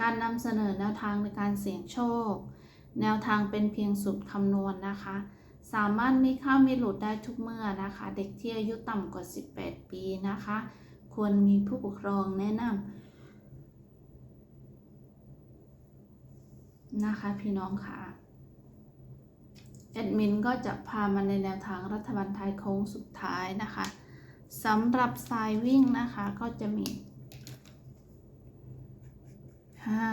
การนำเสนอแนวทางในการเสี่ยงโชค แนวทางเป็นเพียงสูตรคำนวณนะคะ สามารถมีเข้ามีหลุดได้ทุกเมื่อนะคะ เด็กที่อายุต่ำกว่า 18 ปีนะคะ ควรมีผู้ปกครองแนะนำนะคะ พี่น้องค่ะแอดมินก็จะพามาในแนวทางรัฐบาลไทยโค้งสุดท้ายนะคะสำหรับสายวิ่งนะคะก็จะมี ห้า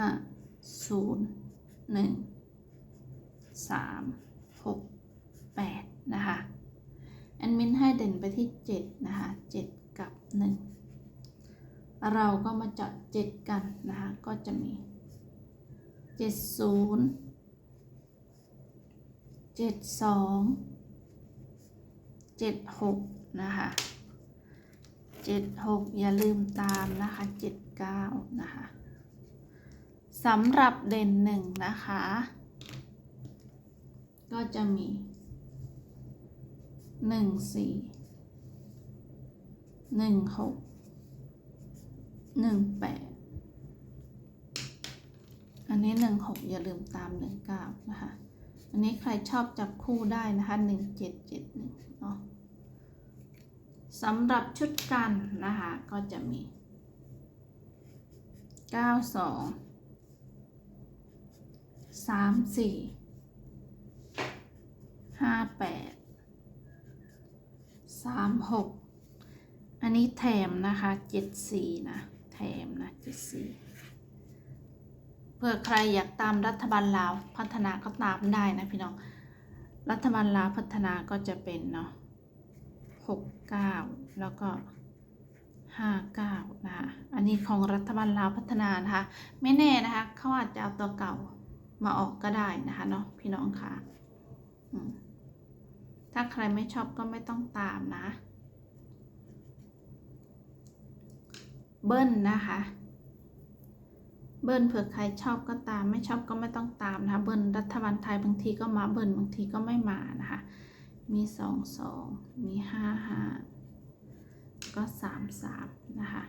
ศูนย์หนึ่งสามหกแปดนะคะแอดมินให้เด่นไปที่เจ็ดนะคะเจ็ดกับหนึ่งเราก็มาจัดเจ็ดกันนะคะก็จะมีเจ็ดศูนย์เจ็ดสองเจ็ดหกนะคะเจ็ดหกอย่าลืมตามนะคะเจ็ดเก้านะคะ สำหรับเด่นหนึ่งนะคะ ก็จะมีหนึ่งสี่หนึ่งหกหนึ่งแปดอันนี้หนึ่งหกอย่าลืมตามหนึ่งเก้านะคะ อันนี้ใครชอบจับคู่ได้นะคะหนึ่งเจ็ดเจ็ดหนึ่งเนาะสำหรับชุดกันนะคะ ก็จะมีเก้าสอง สามสี่ห้าแปดสามหกอันนี้แถมนะคะเจ็ดสี่นะแถมนะเจ็ดสี่เพื่อใครอยากตามรัฐบาลลาวพัฒนาก็ตามได้นะพี่น้อง รัฐบาลลาวพัฒนาก็จะเป็นเนาะหกเก้าแล้วก็ห้าเก้านะคะอันนี้ของรัฐบาลลาวพัฒนานะคะ ไม่แน่นะคะ เขาอาจจะเอาตัวเก่า มาออกก็ได้นะคะเนาะพี่น้องค่ะถ้าใครไม่ชอบก็ไม่ต้องตามนะ เบิ้ลนะคะ เบิ้ลเผื่อใครชอบก็ตาม ไม่ชอบก็ไม่ต้องตามนะคะ เบิ้ลรัฐบาลไทยบางทีก็มาเบิ้ลบางทีก็ไม่มานะคะ มีสองสองมีห้าห้าก็สามสามนะคะ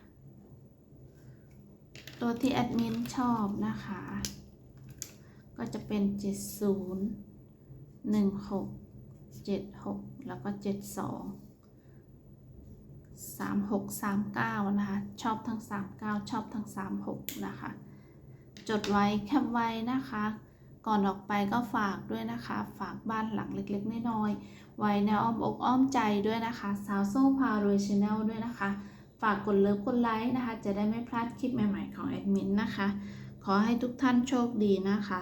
ตัวที่แอดมินชอบนะคะ ก็จะเป็นเจ็ดศูนย์หนึ่งหกเจ็ดหกแล้วก็เจ็ดสองสามหกสามเก้านะคะ ชอบทั้งสามเก้าชอบทั้งสามหกนะคะ จดไว้แคปไว้นะคะ ก่อนออกไปก็ฝากด้วยนะคะ ฝากบ้านหลังเล็กๆ น้อยๆ ไว้ในอ้อมอกอ้อมใจด้วยนะคะ สาวโซ่พารวยชาแนลด้วยนะคะ ฝากกดเลิฟกดไลค์นะคะ จะได้ไม่พลาดคลิปใหม่ๆของแอดมินนะคะขอให้ทุกท่านโชคดีนะคะ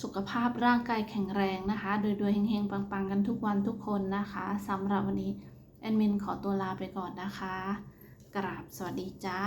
สุขภาพร่างกายแข็งแรงนะคะโดยๆเฮงๆ ปังๆ กันทุกวันทุกคนนะคะสำหรับวันนี้แอดมินขอตัวลาไปก่อนนะคะ กราบสวัสดีจ้า